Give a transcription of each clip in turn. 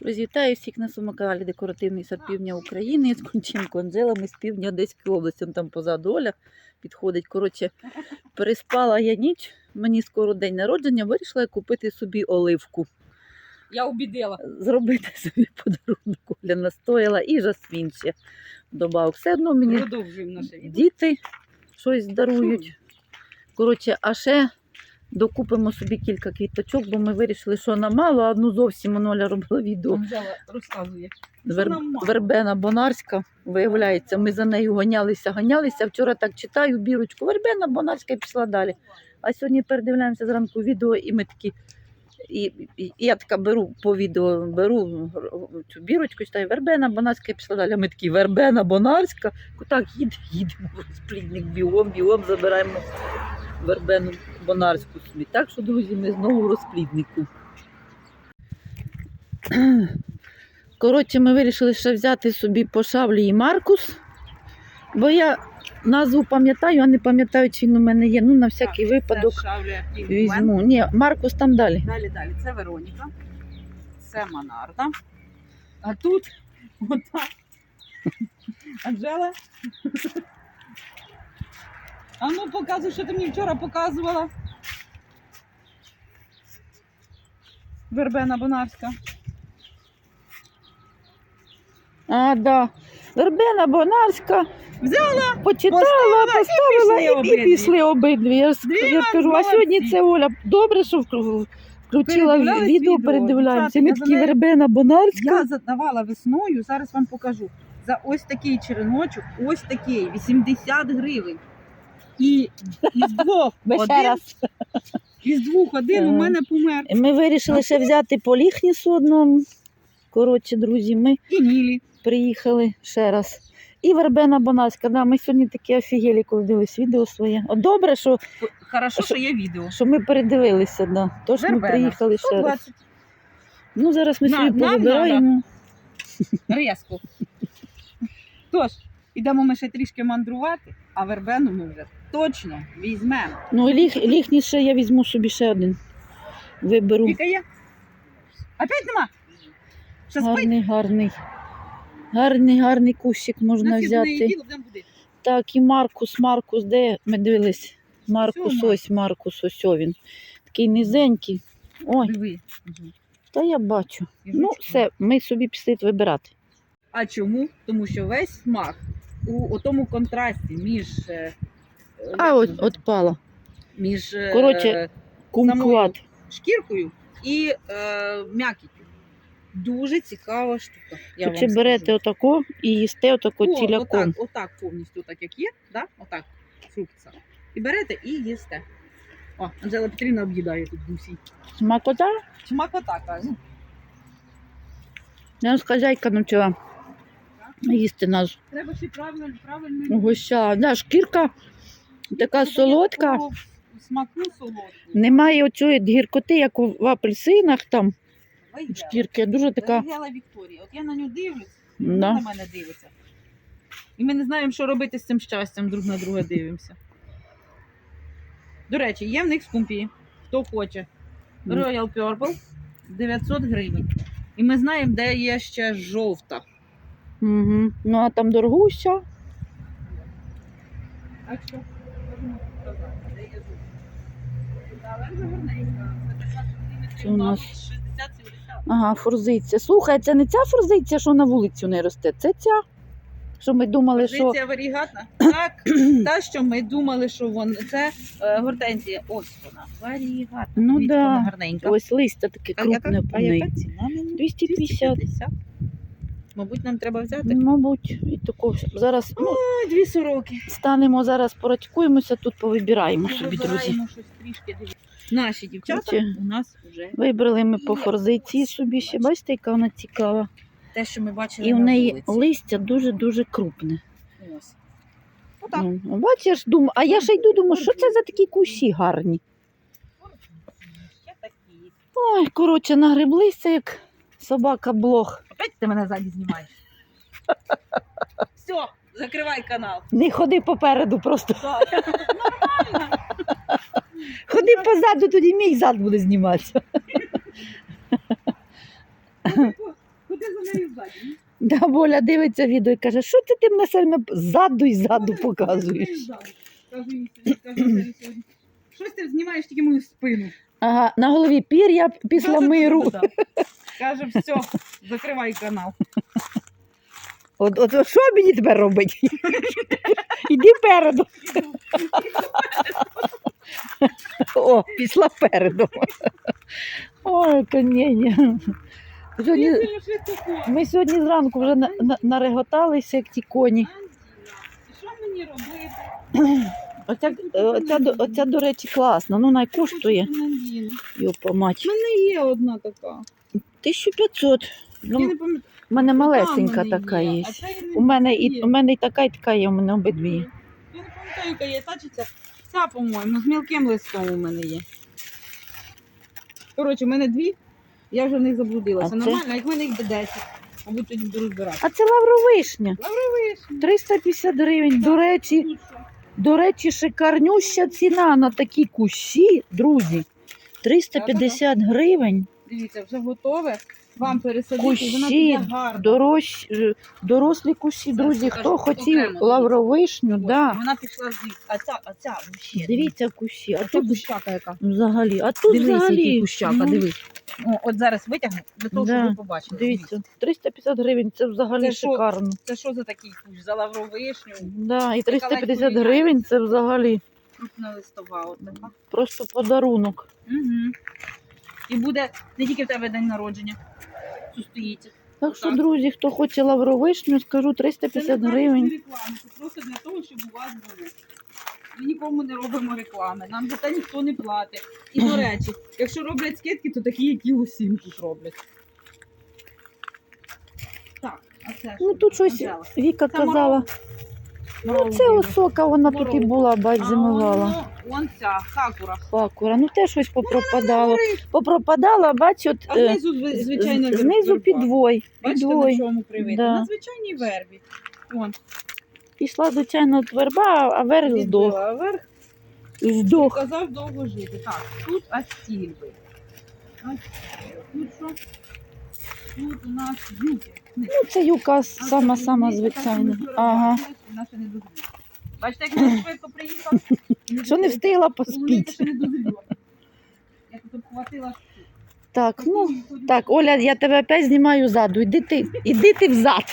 Друзі, вітаю всіх на своєму каналі Декоративний сад Півдня України з Конченко Анжелами з півдня Одеської області. Там позаду Оля підходить. Коротше, переспала я ніч, мені скоро день народження, вирішила я купити собі оливку. Я убедила. Зробити собі подарунок. Оля настояла і жасмін ще додав. Все одно мені Продовжуємо наше відео. діти щось дарують. Коротше, а ще докупимо собі кілька квіточок, бо ми вирішили, що нам мало, а одну зовсім Оля робила відео. Розказує. Вер... Вербена Бонарська, виявляється, ми за нею ганялися, ганялися. Вчора так читаю бірочку. Вербена Бонарська і пішла далі. А сьогодні передивляємося зранку відео, і ми такі. І, і, я така беру по відео, беру цю бірочку, читаю Вербена Бонарська і пішла далі. Ми такі Вербена Бонарська. Так, їде, їдемо в розплідник, бігом, бігом забираємо Вербену Бонарську собі. Так що, друзі, ми знову в розпліднику. Коротше, ми вирішили ще взяти собі по шавлі і Маркус, бо я назву пам'ятаю, а не пам'ятаю, чи він у мене є. Ну, на всякий випадок Це Шавля Пігмент. візьму. Ні, Маркус там далі. Далі, далі. Це Вероніка. Це Монарда. А тут ота Анжела. А ну показуй, що ти мені вчора показувала. Вербена Бонарська. А, да. Вербена Бонарська. Взяла, Почитала, Поставила, і поставила пішли і, пішли обидві. Я, ж- я кажу, а сьогодні це Оля. Добре, що включила відео, відео, передивляємося. Ми такі Вербена Бонарська. Я задавала весною, зараз вам покажу. За ось такий череночок, ось такий, 80 гривень. І із двох ще один, раз. із двох один у мене помер. Ми вирішили ще взяти по ліхнісу одному. Коротше, друзі, ми І Нілі. приїхали ще раз. І Вербена Бонарська. Да, ми сьогодні такі офігелі, коли дивились відео своє. От добре, що, Хорошо, що є відео. що ми передивилися. Да. Тож ми Вербена. приїхали ще раз. 120. Ну, зараз ми На- собі нам повибираємо. Резко. Тож, ідемо ми ще трішки мандрувати, а вербену ми вже точно візьмемо. Ну, і ліг, ліхніс ще я візьму собі ще один. Виберу. Є? Опять нема? Ще спить? Гарний, гарний. Гарний, гарний кущик можна На фізне взяти. діло будемо буде. Так, і Маркус, Маркус, де ми дивились? Маркус, Всьо, ось Маркус, ось о він. Такий низенький. Ой, Диви. Мгм. та я бачу. Ну, все, ми собі пішли вибирати. А чому? Тому що весь смак у тому контрасті між, е, А, як от, от пала. між е, Коротше, Кумкват. шкіркою і е, м'якіттю. Дуже цікава штука. Я Чи вам берете скажу. отако і їсте отако О, ціляком. Отак, отак повністю, так як є, да? отак, фрукт сам. І берете і їсте. О, Анжела Петрівна об'їдає тут гусі. Смакота? Смакота каже. Я ж хазяйка навчила їсти нас Треба ще правильно, правильно гуща. Да, шкірка така солодка. Смаку солодкого. Немає оцієї гіркоти, як в апельсинах там. Шкірки дуже така. Дорогела Вікторія. От я на нього дивлюсь, Да. на мене дивиться. І ми не знаємо, що робити з цим щастям, друг на друга дивимося. До речі, є в них скумпі, хто хоче. Мгм. Royal Purple 900 гривень. І ми знаємо, де є ще жовта. Угу. Ну а там дорогуща. А що? Можемо показати, де є жовта. Але вже гарненька. Це у нас- Ага, форзиця. Слухай, це не ця форзиця, що на вулицю не росте, це ця. Що ми думали, що. Позиція варігатна. Так, та, що ми думали, що вон це е, гортензія. Ось вона. Варігатна. Ну Дивіться, да. вона гарненька. Ось листя таке А яка, крупне а по неї. яка ціна мені? 250. Мабуть, нам треба взяти. Мабуть, і тако. Зараз ну, Ой, дві сороки. станемо, зараз порачкуємося, тут повибираємо собі, друзі. Щось трішки. Наші дівчата Короче, у нас вже Вибрали ми по форзиці собі ще. Бачите, яка вона цікава. те, що ми бачили І в на неї вулиці. листя дуже-дуже крупне. Ось. Отак. Ну, бачиш, думаю, а я ще йду, думаю, що це за такі кущі гарні. Ще такі. Ой, коротше, нагреблися, як собака блох. Опять ти мене ззаді знімаєш. Все, закривай канал. Не ходи попереду, просто Так. Нормально. Ходи позаду, тоді мій зад буде зніматися. Ходи за нею ззаді. Да, Боля дивиться відео і каже, що це ти мене все ззаду і ззаду показуєш. Кажу їй сьогодні. Щось ти знімаєш тільки мою спину. Ага, на голові пір'я після миру. Каже, все, закривай канал. От, от, от що мені тепер робити? Іди переду. О, пішла переду. Ой. Я Сьогодні, ми сьогодні зранку вже на, на, нареготалися, як ті коні. Що мені робити? Оця, оця, до- оця, до речі, класна. Ну, най коштує. Хочу Ангіну. Йопа мать. У мене є одна така. 1500. Ну, я не пам'ятаю. У мене малесенька така є. У мене, і, у мене і така, і така є, у мене обидві. Я не пам'ятаю, яка є та ця. По-моєму, з мілким листом у мене є. Коротше, у мене дві, я вже в них заблудилася. А це? Нормально, як в мене їх до 10. Мабуть, тоді буду розбирати. А це лавровишня. Лавровишня. 350 гривень. До речі, до речі, шикарнюща ціна на такі кущі, друзі. 350 гривень. Дивіться, вже готове. Вам пересадити, вона Кущі, піде гарно. Дорож, е, дорослі кущі, друзі. покажу, Хто хотів окремо, лавровишню, да. Вона пішла звідси. А ця, а ця взагалі. Дивіться кущі. А Це тут кущака яка. взагалі, а тут Дивись, взагалі. який кущака, ну, дивись. О, от зараз витягну, для того, Да, щоб ви побачили. Дивіться, 350 гривень, це взагалі Це що? шикарно. Це що за такий кущ? За лавровишню, Да, і Така 350 ледь гривень це взагалі крупна листова. От така. просто подарунок. Угу. І буде не тільки в тебе день народження. Тут стоїть. Так що, друзі, хто хоче лавровишню, скажу Це 350 не гривень. реклами, це просто для того, щоб у вас було. Ми нікому не робимо реклами, нам за це ніхто не платить. І до речі, якщо роблять скидки, то такі, які усім тут роблять. Так, а це Ну що? тут щось Віка казала. Ну це осока, вона тут і була, бать, А зимувала. Вон ця, хакура. Факура. Ну теж щось попропадало. Попропадала, бач, от А е, знизу, зв- звичайно, знизу верба. підвой. Бачите, на Підвой. чому привитий? Да. На звичайній вербі. Вон, Пішла, звичайно, от верба, а верх здох. відбила, а верх Здох. казав довго жити. Так, тут астільби. Ось, Тут що? Тут у нас юки. Ну, це юка сама-сама звичайна. Ага. Бачите, як вона швидко приїхав? Що не встигла дозріла. Я тут обхватила. Так, ну, так, Оля, я тебе опять знімаю ззаду. Іди ти, іди ти взад.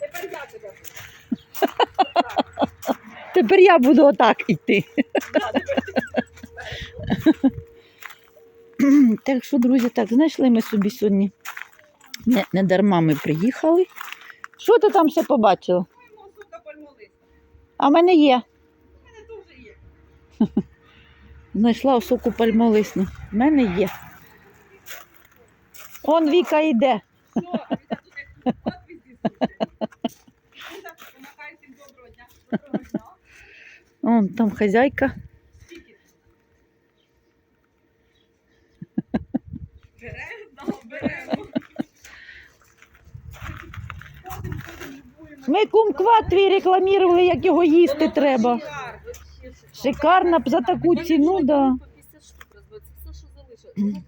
Тепер я тебе. Тепер я буду отак іти. Так що, друзі, так, знайшли ми собі сьогодні. Не, не дарма ми приїхали. Що ти там ще побачила? А в мене є. У мене теж є. Знайшла соку пальмолисну. В мене є. Он Віка йде. Що? А Віта тут як подписи слухає. Віта, помахай всім доброго дня. Доброго дня. Он там хазяйка. Скільки? Беремо? Да, беремо. Ходимо, ходимо, любуємо. Ми кумква твій рекламували, як його їсти треба. шикарно. Шикарна б за таку ціну, да. По 50 штук розбив. Все, що залишилось.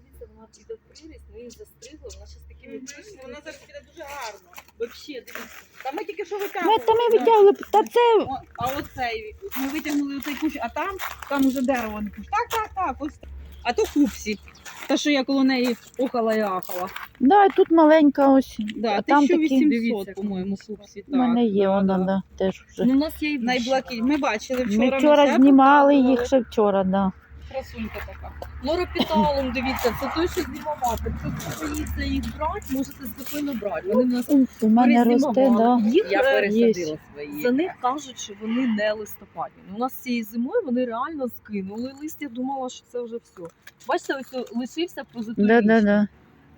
Вона зараз піде дуже гарно. Вообще, дивіться. Та ми тільки що витягнули. та ми витягли, та це О, А оцей, ми витягнули оцей кущ, а там, там уже дерево. Так, так, так, ось. А то купсі. Та, що я коло неї охала і ахала. да, тут маленька ось. Да, а там такі 1800, по-моєму, купсі. У мене є, да, вона, да. да, теж вже. Ну, у нас є і Найблакі. Ми бачили вчора. Ми вчора знімали їх ще вчора, да. Красунька така. Лоропіталом, дивіться, це той, що знімав. Якщо боїться їх брати, можете спокійно брати. Вони в нас У мене росте, да. Їх Я пересадила свої. За них кажуть, що вони не листопадні. Ну, У нас цієї зимою вони реально скинули листя, думала, що це вже все. Бачите, ось лишився позитивний. Да, да, да.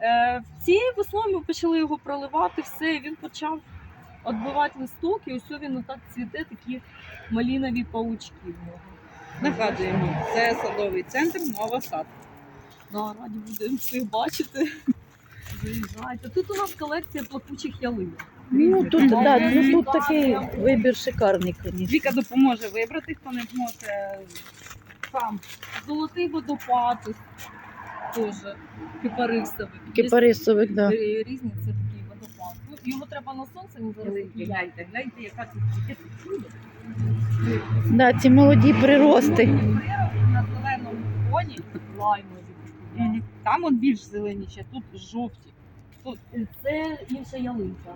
Е, цією весною ми почали його проливати, все, і він почав відбивати листок, і ось він отак цвіте, такі малінові паучки в нього. Нагадуємо, це садовий центр Нова Сад. Да, раді будемо всіх бачити. Заїжджайте. Тут у нас колекція плакучих ялин. Ну тут, да, ну, тут такий вибір шикарний, звісно. Віка допоможе вибрати, хто не може сам. Золотий водопад, теж кипарисовик. Кипарисовик, Є да. Різні, це. Ну, його треба на сонце, він зараз. Гляньте, гляньте, яка тут тут чудо. Да, ці молоді прирости. На зеленому фоні. лаймові. Там от більш зеленіше, тут жовті. Це інша ялинка.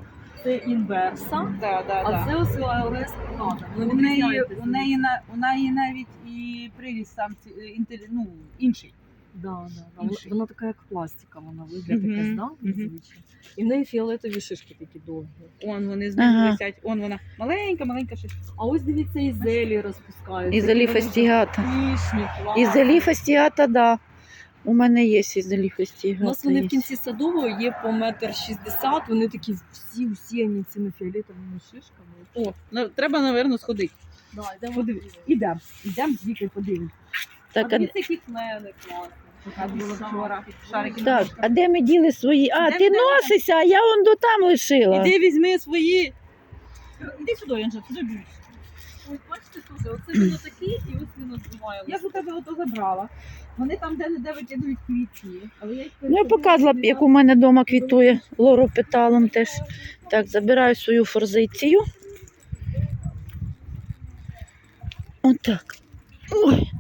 Це інверса, Да, да, а да. це ось Канада. У неї, у, неї, на- у неї навіть і приріст сам ці- е, інтелі- ну, інший. Да, да, да. Інший. Вона така, як пластика, вона виглядає Мгм, така, да, незвична. І в неї фіолетові шишки такі довгі. Он вони знизу Ага. висять, он вона маленька, маленька шишка. А ось дивіться, і зелі розпускаються. Ізелі Такі вони фастігата. Ізелі фастігата, да. У мене є ізелі У нас вони є. в кінці садового є по метр шістдесят, вони такі всі усіяні цими фіолетовими шишками. О, ну, треба, напевно, сходити. Да, йдемо Подивись. Ідемо, ідемо з вікою подивимось. Так, а а, дивіться, які клени класні. Була вчора. Шарики. так, а де ми діли свої? А, Де ти ми? носишся, а я он до там лишила. Іди візьми свої. Іди сюди, Анжел, сюди більше. Ось бачите теж, оце він такий, і ось він відбиває. Я ж у тебе ото забрала. Вони там де-не-де викидують квітки. Але я їх Ну, я показувала, б, як у мене вдома квітує лоропеталом теж. Так, забираю свою форзицію. Отак. Ой,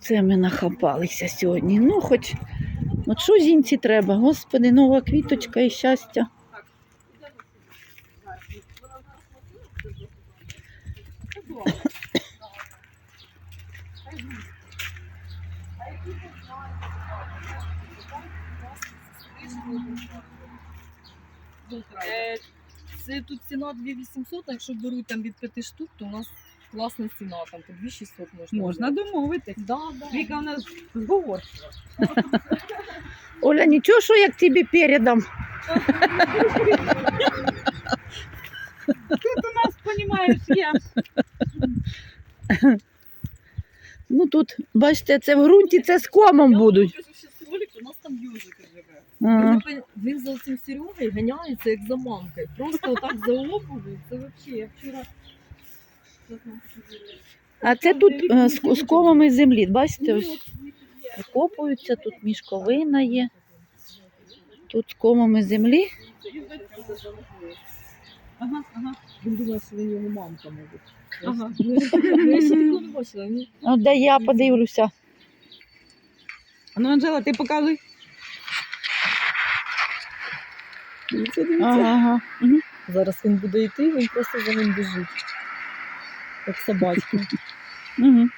це ми нахапалися сьогодні. Ну, хоч, от що жінці треба? Господи, нова квіточка і щастя. Е, Це тут ціна 2800, а якщо беруть там від 5 штук, то у нас класна ціна, там по 2600 можна. Можна домовитись. Да, да. Віка у нас зговор. Оля, нічого, що як тобі передам. Тут у нас, понімаєш, є. Ну тут, бачите, це в ґрунті, це з комом будуть. у нас там южик живе. Ага. Він, він за цим Серегою ганяється як за мамкою. Просто отак за обувью. Це взагалі, я вчора. А це тут е, з, комами землі. Бачите, ось копаються, тут мішковина є, тут з комами землі. Ага, ага. Він думає, що він його мамка, мабуть. Ага. Де я подивлюся. А Ну, Анжела, ти показуй. Дивіться, дивіться. Ага. Зараз він буде йти, він просто за ним біжить. Як собачка. Мгм.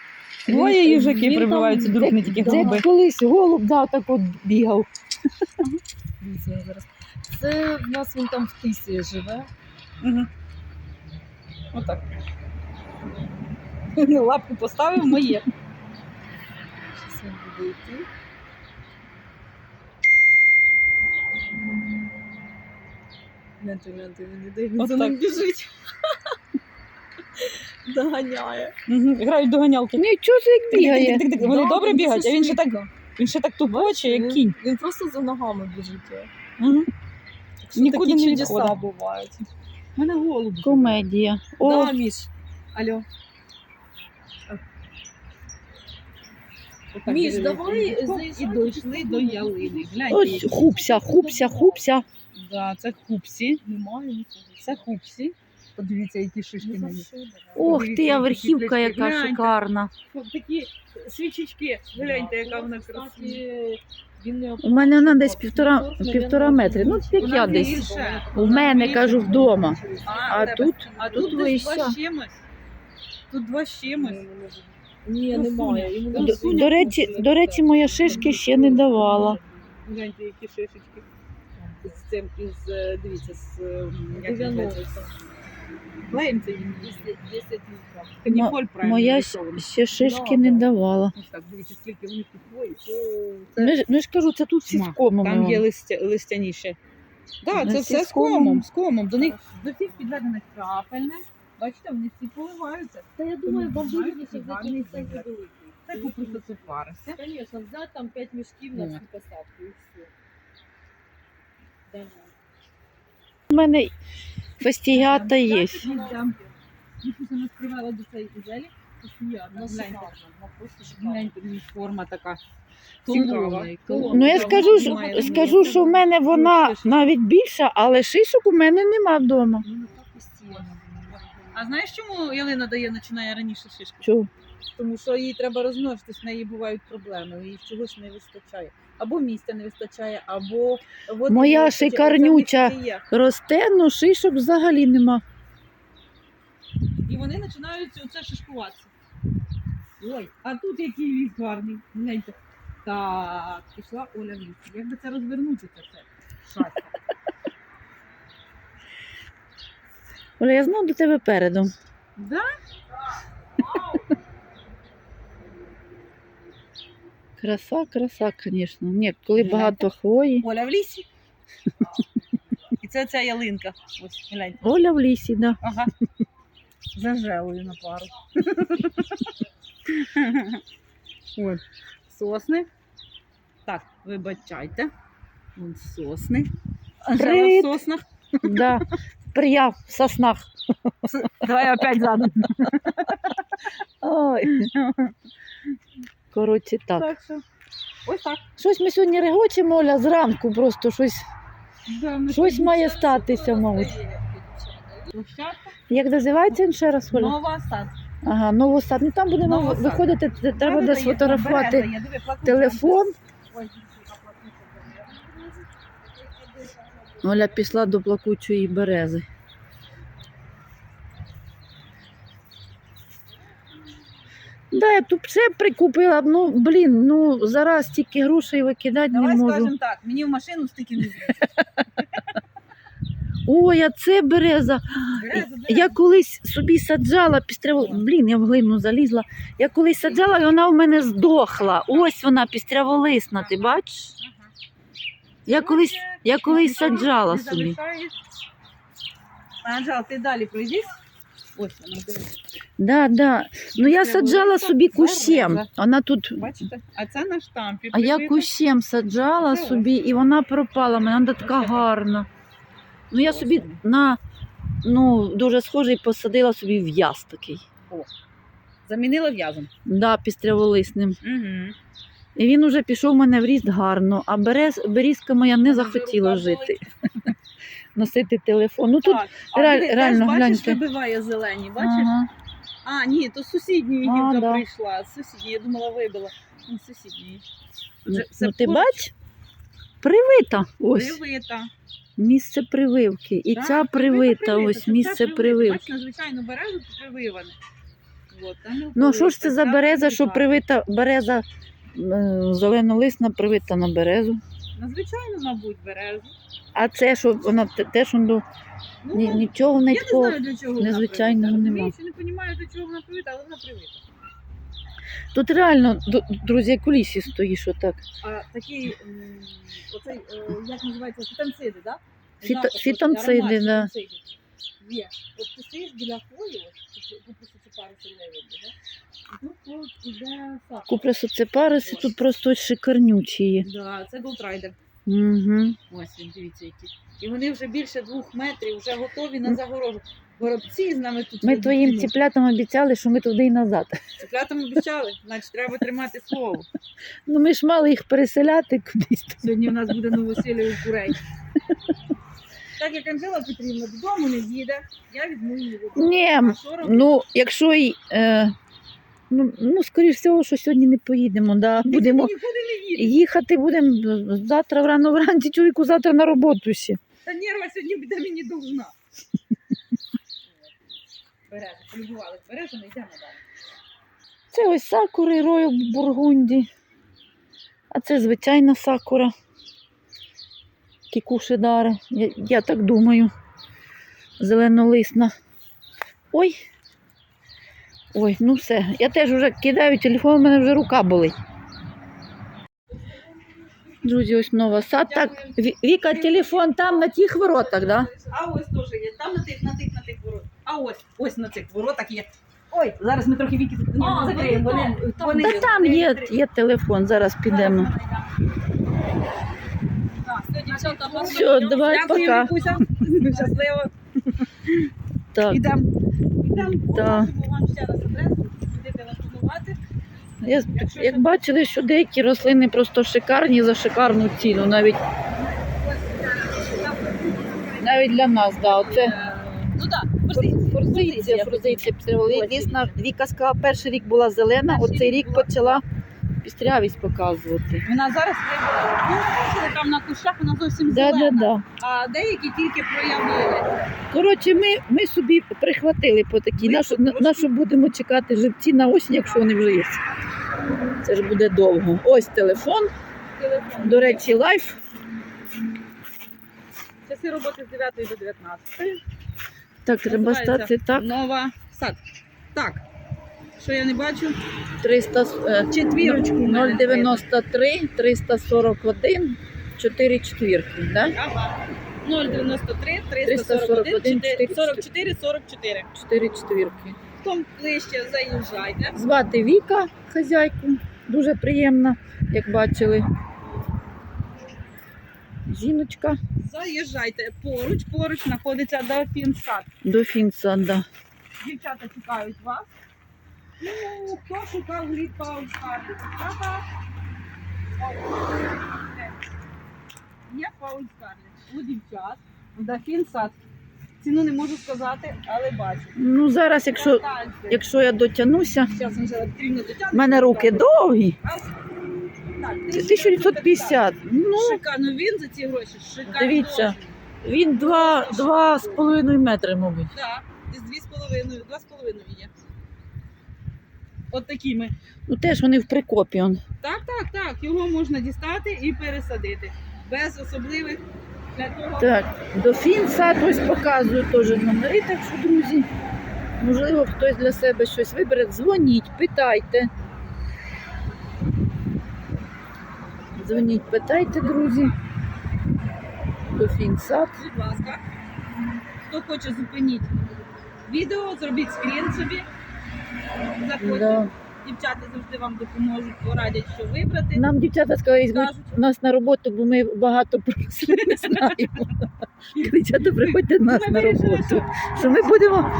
Двоє Він- їжаки там- прибиваються друг не тільки Це голуби. колись голуб, да, так от бігав. Дивіться, я зараз. Це в нас він там в тисі живе. Угу. Отак. Ну, Лапку поставив моє. Зараз він буде йти. Гляньте, гляньте, він іде, він От за ним біжить. Доганяє. Угу. Грають доганялки. Нічого це як бігає. Вони Да, добре він бігають, а він ще так, швидко. він ще так тупоче, як кінь. Він просто за ногами біжить. Угу. Що Нікуди такі не чудеса відходить. бувають. У мене голуб. Комедія. О, Да, Міш. Алло. Отак Міш, давай заїжджай, І дійшли до ялини. Гляньте. ось які. хупся, хупся, хупся. Да, це хупсі. Немає нікого. Це хупсі. Подивіться, які шишки Ну, на них. що, давай. Ох Подивіться, ти, а які верхівка квіточки. яка Гляньте. шикарна. Такі свічечки. Гляньте, яка вона красива. У мене вона десь півтора, півтора метри. Ну, як я десь. У мене, кажу, вдома. А в тебе- тут- а тут тут, десь два з чимось. Тут два з чимось. Ні, Ну, немає. Йому До- речі, до речі, моя шишки ще не давала. Гляньте, які шишечки. З цим, із, е, дивіться, з... е, як 90. називається? Клеєм це 10 літрів. Каніфоль правильно. Моя ще шишки Да, не да. давала. Ось так, дивіться, скільки вони тут хвоїть. Ну, ж- ну я ж кажу, це тут всі з Ма, комами. Там є листя, листяніше. Так, Ну, це все з комом, комом. з комом. До них до цих підведених крапельне. Бачите, вони всі поливаються. Та я думаю, вам Знаєте, вигідніше взяти гарний цей вигляд. великий. Це парися. Звісно, взяти там 5 мішків на всю посадку і все. У мене є. До цієї зелі. Ну, ну, форма така. Ну я скажу, ну, скажу, що в мене вона навіть більша, але шишок у мене нема вдома. Ну, постійно. А знаєш, чому Ялина дає починає раніше шишки? Чого? Тому що їй треба розмножитись, в неї бувають проблеми, їй чогось не вистачає. Або місця не вистачає, або води Моя не вистачає. шикарнюча. Є. Росте, ну шишок взагалі нема. І вони починають оце шишкуватися. Ой, а тут який ліс гарний. Гляньте. Так, пішла Оля в ліс. Як би це розвернути це все? Оля, я знов до тебе передом. Да? Краса, краса, звісно. Ні, коли Гляньте. багато хвої. Оля в лісі. І це ця ялинка. Ось, гляньте. Оля в лісі, да. Ага. Зажелую на пару. Ой, сосни. Так, вибачайте. Вон сосни. Анжела Привіт. в соснах. да. Прия в соснах. Давай опять задом. Ой. Коротше, так. Так що, ось так. Щось ми сьогодні регочемо, Оля, зранку просто щось. Да, ми Щось сьогодні має статися, мабуть. Площадка. Як називається він ще раз, Оля? Нова сад. Ага, новосад. Ну там будемо Новосад. виходити, т- треба диви, плакуча. телефон. Оля пішла до плакучої берези. Да, я тут все прикупила. Ну, блін, ну зараз стільки грошей викидати не Давай можу. скажемо так, мені в машину стільки не. Ой, а це береза. Береза, береза. Я колись собі саджала пістряву. Блін, я в глину залізла. Я колись саджала, і вона в мене здохла. Ось вона пістряволисна, ти бачиш? Я колись, я колись саджала собі. Анжел, ти далі пройдись. Ось вона, дивись. Да, да. Ну я саджала собі кущем. береза. Вона тут. Бачите? А це на штампі. А я кущем саджала собі, і вона пропала. Мене вона така Ось така. гарна. Ну я Ось собі вона. на ну, дуже схожий посадила собі в'яз такий. Замінила в'язом. Да, пістряволисним. Угу. І він уже пішов у мене в ріст гарно, а берез, берізка моя не захотіла жити. Носити телефон. Ну тут так, а реаль- диви, реально, теж, бачиш, гляньте. вибиває зелені, бачиш? ага. А, ні, то з сусідньої А, гілка да. прийшла. З сусідньої, я думала, вибила. Ну, з сусідньої. ну, ну, ти поруч. бач? Привита. Ось Привита. місце прививки. І Так, ця привита, ось це місце привита. прививки. Бачиш, надзвичайно березу прививане. От, Ну, що ж це за береза, що привита. привита береза е, зеленолисна привита на березу. Надзвичайно, мабуть, березу. А це що вона те- теж ну, Ну, ні, нічого не я не знаю, для чого вона незвичайного привита. нема. Не розумію, до чого вона привита, але вона привита. Тут реально, ду- друзі, як у лісі стоїш отак. А такий, м, оцей, е, як називається, фітонциди, да? Фіто- Запах, фітонциди, аромат да. фітонцидів. Є. От ти стоїш біля от, тут- тут просто це да? І тут от іде сахар. Купресу це париси, тут просто ось шикарнючі є. Да, це голдрайдер. Угу. Ось він, дивіться, які. І вони вже більше двох метрів, вже готові на загорожу. Горобці з нами тут. Ми твоїм ціплятам обіцяли, що ми туди і назад. Циплятам обіцяли, значить треба тримати слово. Ну ми ж мали їх переселяти кудись. Сьогодні в нас буде новосілля у курей. Так як Анжела Петрівна додому не їде, я візьму її. Ні, ну якщо й. Е, ну, ну, скоріш всього, що сьогодні не поїдемо. Да. Будемо їхати будемо завтра рано вранці, чоловіку завтра на роботу ще. Та нерва сьогодні буде мені должна. Береза, полюбували береза, не йдемо далі. Це ось сакури Royal Бургунді. А це звичайна сакура. Кікушидари. Я, я так думаю. Зеленолисна. Ой. Ой, ну все. Я теж вже кидаю телефон, у мене вже рука болить. Друзі, ось нова сад. Так, Віка, телефон там на тих воротах, да? А ось теж є. Там на тих, на тих, на тих воротах. А ось, ось на цих воротах є. Ой, зараз ми трохи віки не закриємо. Та там є, є телефон, зараз підемо. Дівчата, Все, давай, пока. Щасливо. Так. Ідемо. Ідемо. Вам ще раз адресу. Будете Я, як бачили, що деякі рослини просто шикарні за шикарну ціну, навіть, навіть для нас, да, оце. Е, Ну так, форзиція. Форзиція, форзиція. Дійсно, Віка сказала, перший рік була зелена, оцей рік почала пістрявість показувати. Вона зараз ну, бачили, там на кущах вона зовсім Да, зелена, да, да. а деякі тільки проявили. Коротше, ми, ми собі прихватили по такій. Нашу, трошки- нашу будемо чекати живці на осінь, якщо вони вже є. Це ж буде довго. Ось телефон. Телефон. До речі, лайф. Часи роботи з 9 до 19. Так, треба Називається стати так. Нова сад. Так. Що я не бачу? 300, е, Четвірочку. в мене 093, 341, 4 четвірки. Да? Ага. 093 341, 341 44 44. 4 четвірки. Хто ближче заїжджайте. Звати Віка, хазяйку. Дуже приємна, як бачили. Жіночка Заїжджайте поруч, поруч знаходиться Дельфін сад. до Фінса, да. Дівчата чекають вас. Ну, хто шукав глід. Де? Є Пауль Скарлі. У дівчат. Дельфін сад. Ціну не можу сказати, але бачу. Ну зараз, якщо, якщо я дотягнуся, в мене руки довгі. Так, 1950. Ну, Шикарно, він за ці гроші. Шикарно. Дивіться. він два, два з половиною метри, мабуть. Так, з половиною, два з половиною є. От такими. Ну теж вони в прикопі. Он. Так, так, так. Його можна дістати і пересадити. Без особливих для того. Так, до Фінса ось показую теж номери, так що, друзі, можливо, хтось для себе щось вибере. Дзвоніть, питайте. Дзвоніть, питайте, друзі. До Фінсад. Будь ласка. Хто хоче зупиніть відео, зробіть скрін собі. Заходьте. Да. Дівчата завжди вам допоможуть, порадять, що вибрати. Нам дівчата сказали, візьмуть нас на роботу, бо ми багато про рослин не знаємо. Дівчата, приходьте до нас Ми на вирішили, роботу. Що ми будемо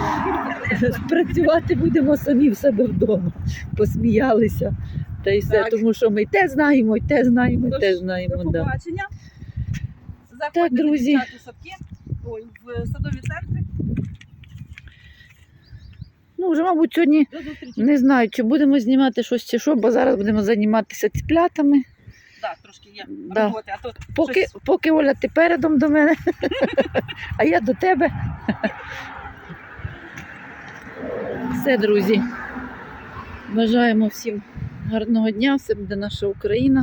працювати будемо самі в себе вдома. Посміялися. Та й все, Так. тому що ми й те знаємо, і те знаємо, і Тож, те знаємо. До Да. побачення. Заходьте Так, друзі. дівчат у садки, ой, в садові центри. Ну, вже, мабуть, сьогодні не знаю, чи будемо знімати щось чи що, бо зараз будемо займатися цплятами. Так, трошки є Да. роботи, а то Поки, щось поки Оля, ти передом до мене, а я до тебе. Все, друзі. Бажаємо всім гарного дня, все буде наша Україна.